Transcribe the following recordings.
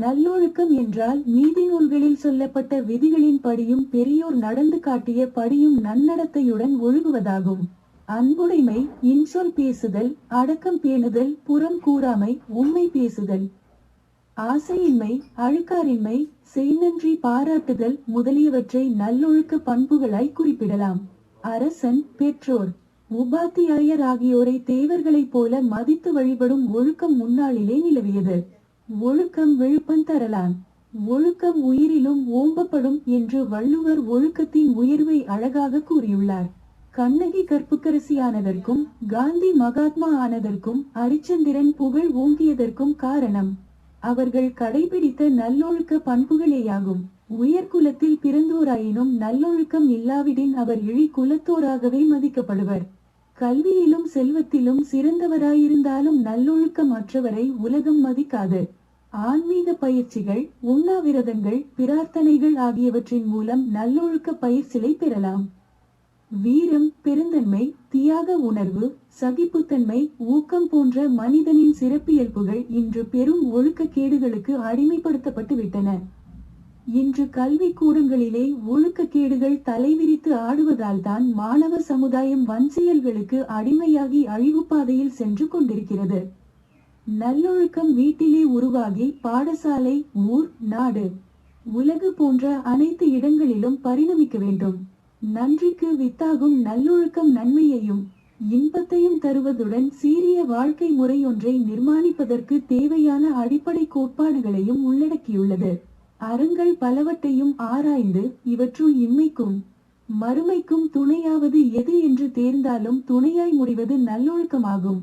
நல்லொழுக்கம் என்றால் நீதி நூல்களில் சொல்லப்பட்ட விதிகளின் படியும் பெரியோர் நடந்து காட்டிய படியும் நன்னடத்தையுடன் ஒழுகுவதாகும். அன்புடைமை இன்சொல் பேசுதல் அடக்கம் பேணுதல் புறம் கூறாமை உண்மை பேசுதல். ஆசையின்மை அழுக்காரின்மை செய்நன்றி பாராட்டுதல் முதலியவற்றை நல்லொழுக்க பண்புகளாய் குறிப்பிடலாம். அரசன் பெற்றோர். உபாத்தியாயர் ஆகியோரை தேவர்களைப் போல மதித்து வழிபடும் ஒழுக்கம் முன்னாளிலே நிலவியது. ஒழுக்கம் விழுப்பம் தரலாம். ஒழுக்கம் உயிரிலும் ஓம்பப்படும் என்று வள்ளுவர் ஒழுக்கத்தின் உயர்வை அழகாக கூறியுள்ளார். கண்ணகி கற்புக்கரசியானதற்கும் காந்தி மகாத்மா ஆனதற்கும் அரிச்சந்திரன் புகழ் ஓங்கியதற்கும் காரணம் அவர்கள் கடைபிடித்த நல்லொழுக்க பண்புகளேயாகும். உயர்குலத்தில் பிறந்தோராயினும் நல்லொழுக்கம் இல்லாவிடின் அவர் இழி குலத்தோராகவே மதிக்கப்படுவர். கல்வியிலும் செல்வத்திலும் சிறந்தவராயிருந்தாலும் நல்லொழுக்கம் அற்றவரை உலகம் மதிக்காது. ஆன்மீக பயிற்சிகள் உண்ணாவிரதங்கள் பிரார்த்தனைகள் ஆகியவற்றின் மூலம் நல்லொழுக்க பயிற்சிகளை பெறலாம். வீரம் பெருந்தன்மை தியாக உணர்வு சகிப்புத்தன்மை ஊக்கம் போன்ற மனிதனின் சிறப்பியல்புகள் இன்று பெரும் ஒழுக்கக்கேடுகளுக்கு அடிமைப்படுத்தப்பட்டு விட்டன இன்று கல்வி கூடங்களிலே ஒழுக்கக்கேடுகள் தலைவிரித்து ஆடுவதால் தான் மாணவ சமுதாயம் வன்செயல்களுக்கு அடிமையாகி அழிவு பாதையில் சென்று கொண்டிருக்கிறது. நல்லொழுக்கம் வீட்டிலே உருவாகி பாடசாலை ஊர் நாடு. உலகு போன்ற அனைத்து இடங்களிலும் பரிணமிக்க வேண்டும். நன்றிக்கு வித்தாகும் நல்லொழுக்கம் நன்மையையும் இன்பத்தையும் தருவதுடன் சீரிய வாழ்க்கை முறையொன்றை நிர்மாணிப்பதற்கு தேவையான அடிப்படை கோட்பாடுகளையும் உள்ளடக்கியுள்ளது. அறங்கள் பலவற்றையும் ஆராய்ந்து இவற்றுள் இம்மைக்கும் மறுமைக்கும் துணையாவது எது என்று தேர்ந்தாலும் துணையாய் முடிவது நல்லொழுக்கமாகும்.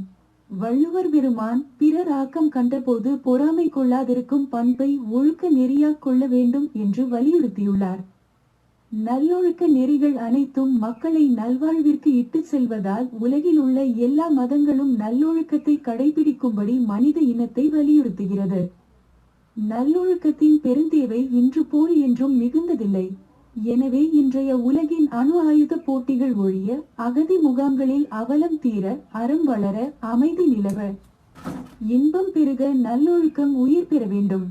வள்ளுவர் பெருமான் பிறர் ஆக்கம் கண்டபோது பொறாமை கொள்ளாதிருக்கும் பண்பை ஒழுக்க நெறியா கொள்ள வேண்டும் என்று வலியுறுத்தியுள்ளார். நல்லொழுக்க நெறிகள் அனைத்தும் மக்களை நல்வாழ்விற்கு இட்டுச் செல்வதால் உலகில் உள்ள எல்லா மதங்களும் நல்லொழுக்கத்தை கடைபிடிக்கும்படி மனித இனத்தை வலியுறுத்துகிறது. நல்லொழுக்கத்தின் பெருந்தேவை இன்று போல் என்றும் மிகுந்ததில்லை. எனவே இன்றைய உலகின் அணு ஆயுத போட்டிகள் ஒழிய அகதி முகாம்களில் அவலம் தீர அறம் வளர அமைதி நிலவ. இன்பம் பெருக நல்லொழுக்கம் உயிர் பெற வேண்டும்.